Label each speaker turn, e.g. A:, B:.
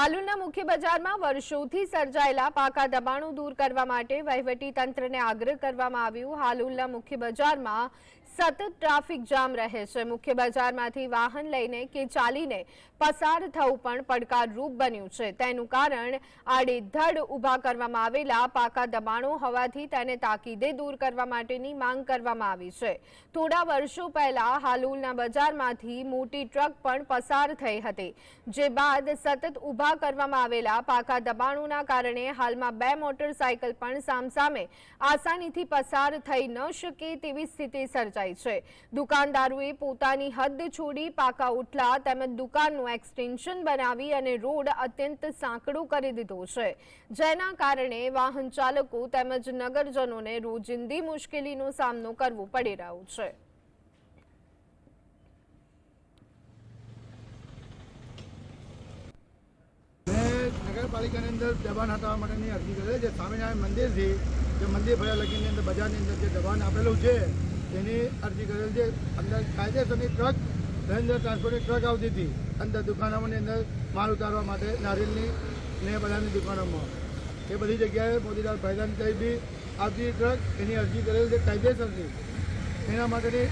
A: પાલુના મુખ્ય બજારમાં વર્ષોથી સર્જાયેલા પાકા દબાણો દૂર કરવા માટે વહીવટી તંત્રને આગ્રહ કરવામાં આવ્યું. હાલુલના મુખ્ય બજારમાં સતત ટ્રાફિક જામ રહે છે. મુખ્ય બજારમાંથી વાહન લઈને કે ચાલીને પસાર થવું પણ પડકારરૂપ બન્યું છે. તેનું કારણ આડેધડ ઊભા કરવામાં આવેલા પાકા દબાણો હોવાથી તેને તાકીદે દૂર કરવા માટેની માંગ કરવામાં આવી છે. થોડા વર્ષો પહેલા હાલુલના બજારમાંથી મોટી ટ્રક પણ પસાર થઈ હતી, જે બાદ સતત ઊભા કરવામાં આવેલા પાકા દબાણોના કારણે હાલમાં બે મોટરસાયકલ પણ સામસામે આસાનીથી પસાર થઈ ન શકે તેવી સ્થિતિ સર્જાઈ છે. દુકાનદારોએ પોતાની હદ છોડી પાકા ઉઠલા તેમજ દુકાનનું એક્સટેન્શન બનાવી અને રોડ અત્યંત સાંકડો કરી દીધો છે. જેના કારણે વાહન ચાલકો તેમજ નગરજનોને રોજિંદી મુશ્કેલીનો સામનો કરવો પડી રહ્યો છે.
B: નગરપાલિકાની અંદર દબાણ હટાવવા માટેની અરજી કરે છે. સ્વામિનારાયણ મંદિરથી જે મંદિર ભર્યા લગીની અંદર બજારની અંદર જે દબાણ આપેલું છે, તેની અરજી કરેલ છે. અંદર કાયદેસરની ટ્રક નરેન્દ્ર ટ્રાન્સપોર્ટની ટ્રક આવતી હતી. અંદર દુકાનોની અંદર માલ ઉતારવા માટે નારિયેલની ને બધાની દુકાનોમાં. એ બધી જગ્યાએ મોતીલાલ ભાઈદાન કરી બી આવતી ટ્રક એની અરજી કરેલ છે કાયદેસરની. એના માટેની